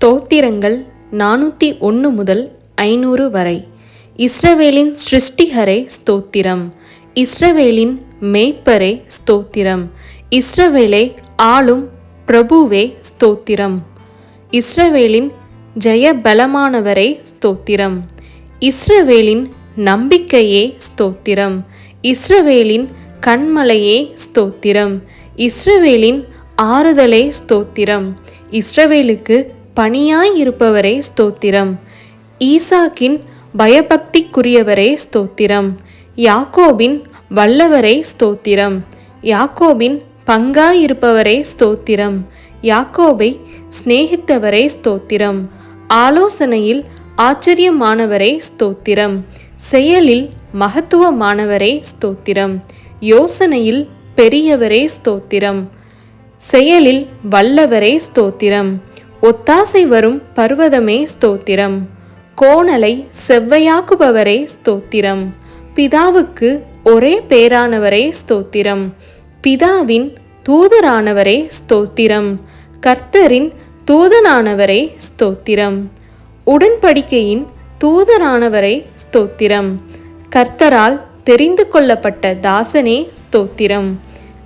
ஸ்தோத்திரங்கள் நானூற்றி ஒன்று முதல் ஐநூறு வரை. இஸ்ரவேலின் சிருஷ்டிகரே ஸ்தோத்திரம். இஸ்ரவேலின் மேய்ப்பரே ஸ்தோத்திரம். இஸ்ரவேலை ஆளும் பிரபுவே ஸ்தோத்திரம். இஸ்ரவேலின் ஜெயபலமானவரே ஸ்தோத்திரம். இஸ்ரவேலின் நம்பிக்கையே ஸ்தோத்திரம். இஸ்ரவேலின் கண்மலையே ஸ்தோத்திரம். இஸ்ரவேலின் ஆறுதலே ஸ்தோத்திரம். இஸ்ரவேலுக்கு பணியாய் இருப்பவரே ஸ்தோத்திரம். ஈசாக்கின் பயபக்திக்குரியவரே ஸ்தோத்திரம். யாக்கோபின் வல்லவரே ஸ்தோத்திரம். யாக்கோபின் பங்காயிருப்பவரே ஸ்தோத்திரம். யாக்கோபை சிநேகித்தவரே ஸ்தோத்திரம். ஆலோசனையில் ஆச்சரியமானவரே ஸ்தோத்திரம். செயலில் மகத்துவமானவரே ஸ்தோத்திரம். யோசனையில் பெரியவரே ஸ்தோத்திரம். செயலில் வல்லவரே ஸ்தோத்திரம். ஒத்தாசை வரும் பர்வதமே ஸ்தோத்திரம். கோணலை செவ்வையாக்குபவரே ஸ்தோத்திரம். பிதாவுக்கு ஒரே பேரானவரே ஸ்தோத்திரம். பிதாவின் தூதரானவரே ஸ்தோத்திரம். கர்த்தரின் தூதனானவரே ஸ்தோத்திரம். உடன்படிக்கையின் தூதரானவரே ஸ்தோத்திரம். கர்த்தரால் தெரிந்து கொள்ளப்பட்ட தாசனே ஸ்தோத்திரம்.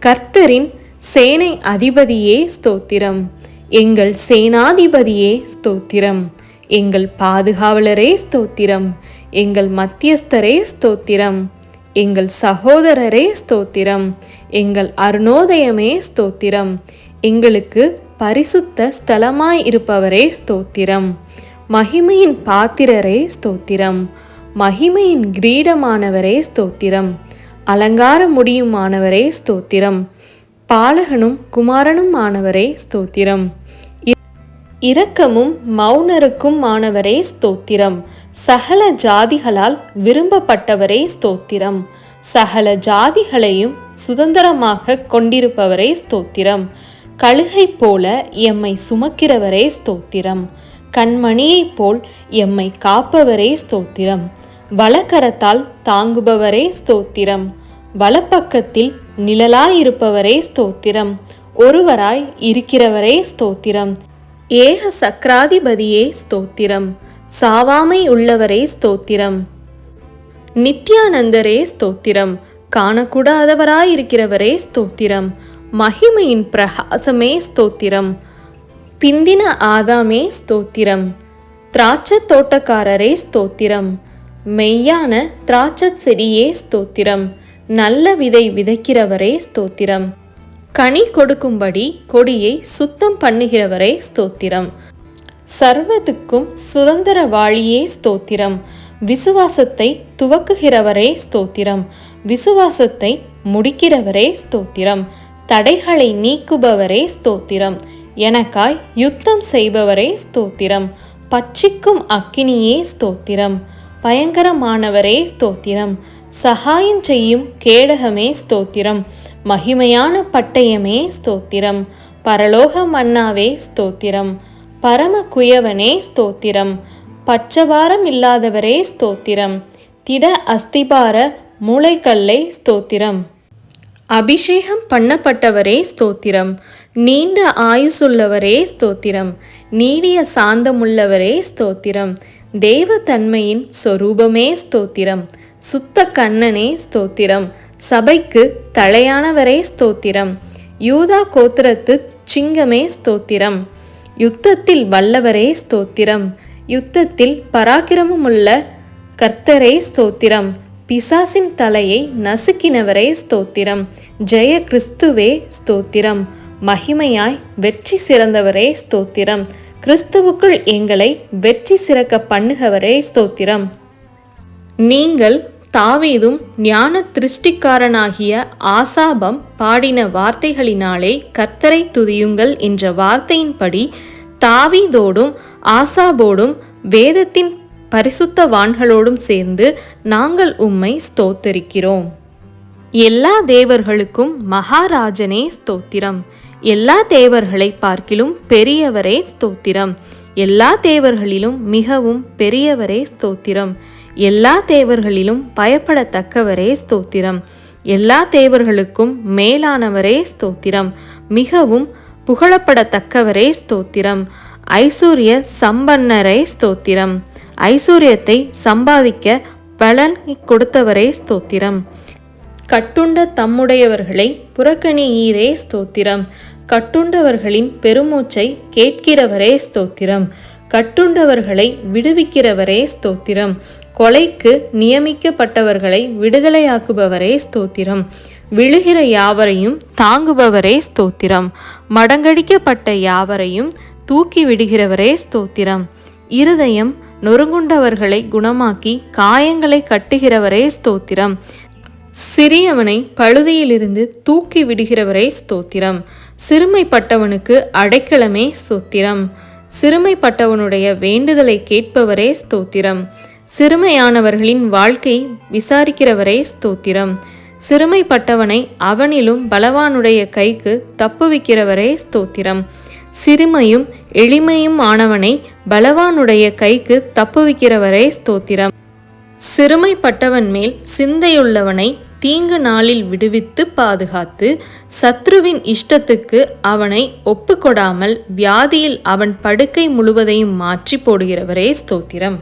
கர்த்தரின் சேனை அதிபதியே ஸ்தோத்திரம். எங்கள் சேனாதிபதியே ஸ்தோத்திரம். எங்கள் பாதுகாவலரே ஸ்தோத்திரம். எங்கள் மத்தியஸ்தரே ஸ்தோத்திரம். எங்கள் சகோதரரே ஸ்தோத்திரம். எங்கள் அருணோதயமே ஸ்தோத்திரம். எங்களுக்கு பரிசுத்த ஸ்தலமாய் இருப்பவரே ஸ்தோத்திரம். மகிமையின் பாத்திரரே ஸ்தோத்திரம். மகிமையின் கிரீடமானவரே ஸ்தோத்திரம். அலங்கார முடியுமானவரே ஸ்தோத்திரம். பாலகனும் குமாரனும் ஆனவரே ஸ்தோத்திரம். இரக்கமும் மௌனருக்கும் ஆனவரே ஸ்தோத்திரம். சகல ஜாதிகளால் விரும்பப்பட்டவரே ஸ்தோத்திரம். சகல ஜாதிகளையும் சுதந்திரமாக கொண்டிருப்பவரே ஸ்தோத்திரம். கழுகை போல எம்மை சுமக்கிறவரே ஸ்தோத்திரம். கண்மணியைப் போல் எம்மை காப்பவரே ஸ்தோத்திரம். வலக்கரத்தால் தாங்குபவரே ஸ்தோத்திரம். வலப்பக்கத்தில் நிழலாயிருப்பவரே ஸ்தோத்திரம். ஒருவராய் இருக்கிறவரே ஸ்தோத்திரம். ஏக சக்கராதிபதியே ஸ்தோத்திரம். சாவாமை உள்ளவரே ஸ்தோத்திரம். நித்யானந்தரே ஸ்தோத்திரம். காணக்கூடாதவராயிருக்கிறவரே ஸ்தோத்திரம். மகிமையின் பிரகாசமே ஸ்தோத்திரம். பிந்தின ஆதாமே ஸ்தோத்திரம். திராட்சத் தோட்டக்காரரே ஸ்தோத்திரம். மெய்யான திராட்சத் செடியே ஸ்தோத்திரம். நல்ல விதை விதைக்கிறவரே ஸ்தோத்திரம். கனி கொடுக்கும்படி கொடியை சுத்தம் பண்ணுகிறவரே ஸ்தோத்திரம். சர்வத்துக்கும் சுதந்திரவாளியே ஸ்தோத்திரம். விசுவாசத்தை துவக்குகிறவரே ஸ்தோத்திரம். விசுவாசத்தை முடிக்கிறவரே ஸ்தோத்திரம். தடைகளை நீக்குபவரே ஸ்தோத்திரம். எனக்காய் யுத்தம் செய்பவரே ஸ்தோத்திரம். பட்சிக்கும் அக்கினியே ஸ்தோத்திரம். பயங்கரமானவரே ஸ்தோத்திரம். சகாயம் செய்யும் கேடகமே ஸ்தோத்திரம். மகிமையான பட்டயமே ஸ்தோத்திரம். பரலோக மன்னாவே ஸ்தோத்திரம். பரம குயவனே ஸ்தோத்திரம். பச்சபாரம் இல்லாதவரே ஸ்தோத்திரம். திட அஸ்திபார மூளைக்கல்லை ஸ்தோத்திரம். அபிஷேகம் பண்ணப்பட்டவரே ஸ்தோத்திரம். நீண்ட ஆயுசுள்ளவரே ஸ்தோத்திரம். நீடிய சாந்தமுள்ளவரே ஸ்தோத்திரம். தேவ தன்மையின் சொரூபமே ஸ்தோத்திரம். சுத்த கண்ணனே ஸ்தோத்திரம். சபைக்கு தலையானவரே ஸ்தோத்திரம். யூதா கோத்திரத்து சிங்கமே ஸ்தோத்திரம். யுத்தத்தில் வல்லவரே ஸ்தோத்திரம். யுத்தத்தில் பராக்கிரமமுள்ள கர்த்தரே ஸ்தோத்திரம். பிசாசின் தலையை நசுக்கினவரே ஸ்தோத்திரம். ஜெய கிறிஸ்துவே ஸ்தோத்திரம். மகிமையாய் வெற்றி சிறந்தவரே ஸ்தோத்திரம். கிறிஸ்துவுக்குள் எங்களை வெற்றி சிறக்க பண்ணுகவரே ஸ்தோத்திரம். நீங்கள் தாவீதும் ஞான திருஷ்டிக்காரனாகிய ஆசாபம் பாடின வார்த்தைகளினாலே கர்த்தரை துதியுங்கள் என்ற வார்த்தையின்படி தாவீதோடும் ஆசாபோடும் வேதத்தின் பரிசுத்தவான்களோடும் சேர்ந்து நாங்கள் உம்மை ஸ்தோத்தரிக்கிறோம். எல்லா தேவர்களுக்கும் மகாராஜனே ஸ்தோத்திரம். எல்லா தேவர்களை பார்க்கிலும் பெரியவரே ஸ்தோத்திரம். எல்லா தேவர்களிலும் மிகவும் பெரியவரே ஸ்தோத்திரம். எல்லா தேவர்களிலும் பயப்படத்தக்கவரே ஸ்தோத்திரம். எல்லா தேவர்களுக்கும் மேலானவரே ஸ்தோத்திரம். மிகவும் புகழப்படத்தக்கவரே ஸ்தோத்திரம். ஐஸ்வர்ய சம்பன்னரே ஸ்தோத்திரம். ஐஸ்வர்யத்தை சம்பாதிக்க பலன் கொடுத்தவரே ஸ்தோத்திரம். கட்டுண்ட தம்முடையவர்களை புறக்கணியீரே ஸ்தோத்திரம். கட்டுண்டவர்களின் பெருமூச்சை கேட்கிறவரே ஸ்தோத்திரம். கட்டுண்டவர்களை விடுவிக்கிறவரே ஸ்தோத்திரம். கொலைக்கு நியமிக்கப்பட்டவர்களை விடுதலையாக்குபவரே ஸ்தோத்திரம். விழுகிற யாவரையும் தாங்குபவரே ஸ்தோத்திரம். மடங்கடிக்கப்பட்ட யாவரையும் தூக்கி விடுகிறவரே ஸ்தோத்திரம். இருதயம் நொறுங்குண்டவர்களை குணமாக்கி காயங்களை கட்டுகிறவரே ஸ்தோத்திரம். சிறியவனை பழுதியிலிருந்து தூக்கி விடுகிறவரே ஸ்தோத்திரம். சிறுமைப்பட்டவனுக்கு அடைக்கலமே ஸ்தோத்திரம். சிறுமைப்பட்டவனுடைய வேண்டுதலை கேட்பவரே ஸ்தோத்திரம். சிறுமையானவர்களின் வாழ்க்கை விசாரிக்கிறவரே ஸ்தோத்திரம். சிறுமைப்பட்டவனை அவனிலும் பலவானுடைய கைக்கு தப்புவிக்கிறவரே ஸ்தோத்திரம். சிறுமையும் எளிமையும் ஆனவனை பலவானுடைய கைக்கு தப்புவிக்கிறவரே ஸ்தோத்திரம். சிறுமைப்பட்டவன் மேல் சிந்தையுள்ளவனை தீங்கு நாளில் விடுவித்து பாதுகாத்து சத்ருவின் இஷ்டத்துக்கு அவனை ஒப்புக்கொடாமல் வியாதியில் அவன் படுக்கை முழுவதையும் மாற்றி போடுகிறவரே ஸ்தோத்திரம்.